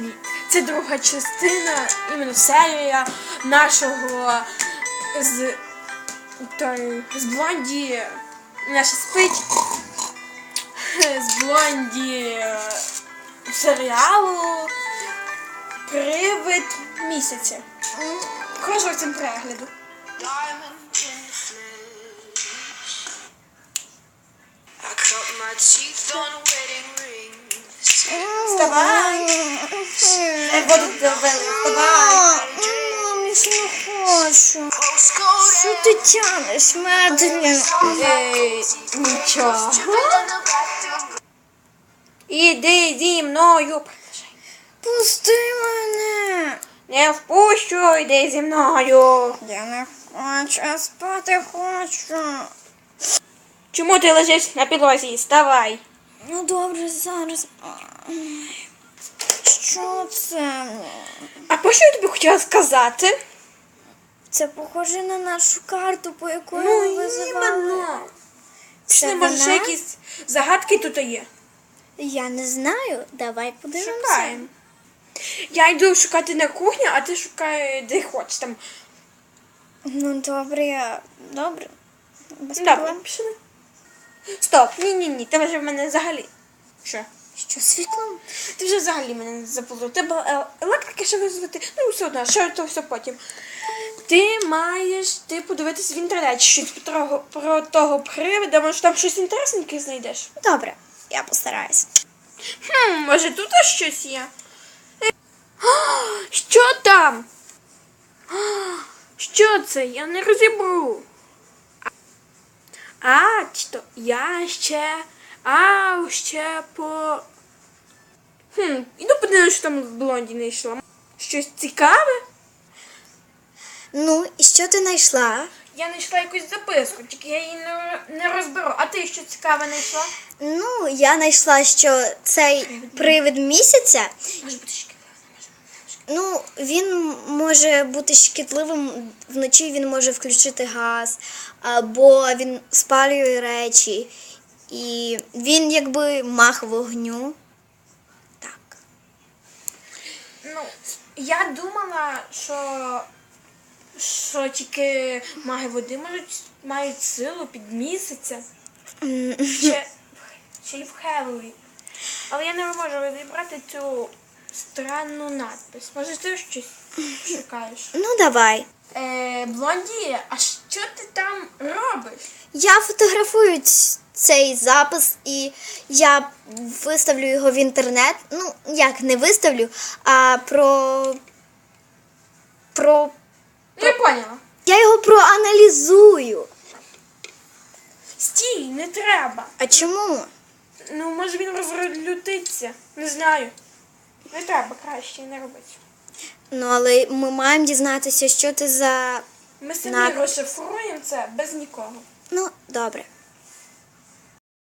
Привіт! Це друга частина, іменно серія нашого з, той, з Блонді. Наша спить з Блонді е, серіалу Привид місяця. Хорошого цим перегляду. Вставай! Я воду довели, вставай! Мам, я не хочу. Що ти тянеш, Медлін? Ей, нічого. Іди зі мною. Пусти мене. Не впущу, йди зі мною. Я не хочу, я спати хочу. Чому ти лежиш на підлозі? Вставай. Ну добре, зараз. Що це? А про що я тобі хотіла сказати? Це похоже на нашу карту, по якої Ну, ми визивали. Чи Це не може ще вона? якісь загадки тут є? Я не знаю. Давай подивимося. Шукаємо. Я йду шукати на кухню, а ти шукай де хочеш там. Ну добре, я. Добре. Без Добре, пішли. Стоп, ні, ні, ти вже в мене взагалі. Що? Що світло? Ти вже взагалі мене не заплутав. Треба е, електрики ще визвати. Ну, все одно, що то все потім. Ти маєш ти подивитися в інтернеті щось про того, про того привида, може там щось інтересненьке знайдеш. Добре, я постараюсь. Хм, може тут щось є? Е, Що там? Що це? Я не розібру. А, чи то я ще. А, ще по. Хм, іду подивлюсь, що там в блонді не йшло. Щось цікаве? Ну, і що ти знайшла? Я знайшла якусь записку, тільки я її не, не розберу. А ти що цікаве знайшла? Ну, я знайшла, що цей привид місяця, Може бути ще ну, він може бути шкідливим. Вночі він може включити газ, або він спалює речі. І він якби мах вогню. Так. Ну, я думала, що, що тільки маги води можуть, мають силу під місяця. Ще, й в Хеллоуін. Але я не можу розібрати цю странну надпис. Може, ти щось шукаєш? Ну, давай. Е, Блонді, а що ти там робиш? Я фотографую цей запис і я виставлю його в інтернет. Ну, як не виставлю, а про. про. Не поняла. Я його проаналізую. Стій, не треба. А чому? Ну, може він розлютиться. Не знаю. Не треба краще не робити. Ну, але ми маємо дізнатися, що ти за. Ми самі На- розшифруємо це без нікого. Ну, добре.